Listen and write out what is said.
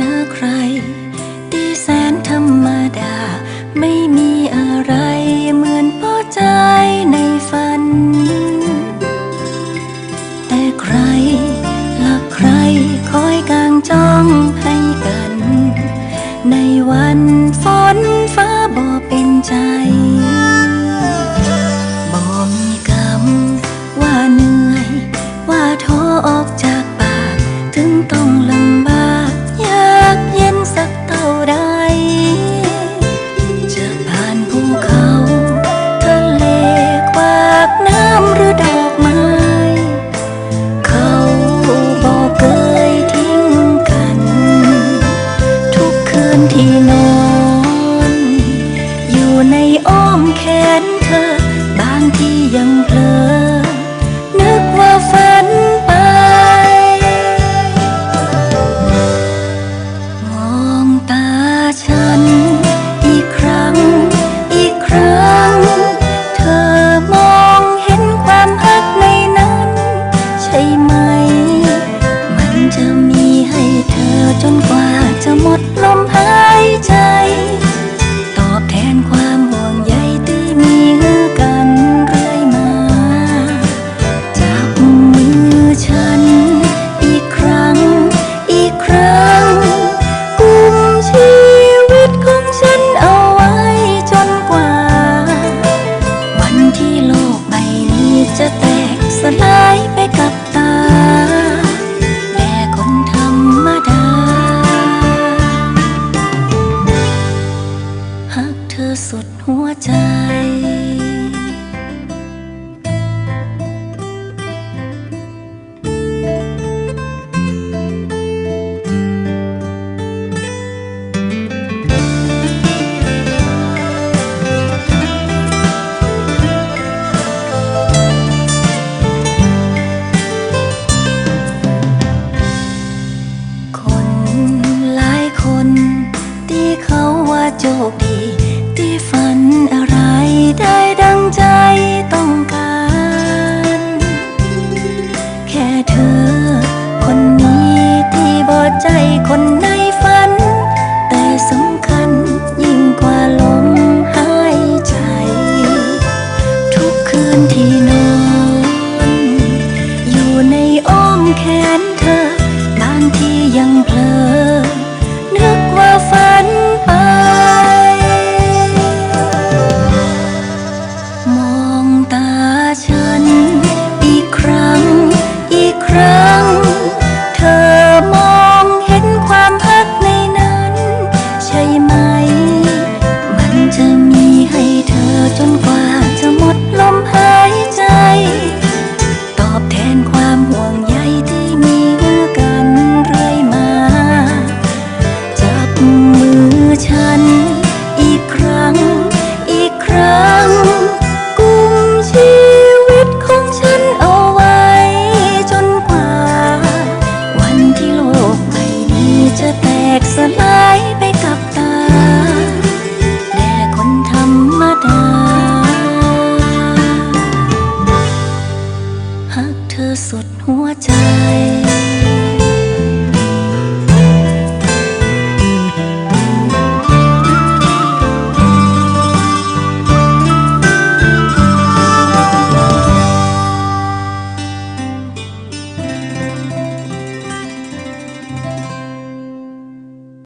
น้าใครตีแสนธรรมดา ไม่มีอะไรเหมือนพ่อใจในฝัน แต่ใครหลักใครคอยกางจ้องให้กัน ในวันฝนฟ้าบ่เป็นใจู่ในอ้อมแขนเธอ บางที่ยังเพลอ ลายไปกับตา แต่คนธรรมดา หากเธอสุดหัวใจ โชคดีที่ฝันอะไรได้ดังใจต้องการ แค่เธอ คนนี้ที่บอดใจคนนั้น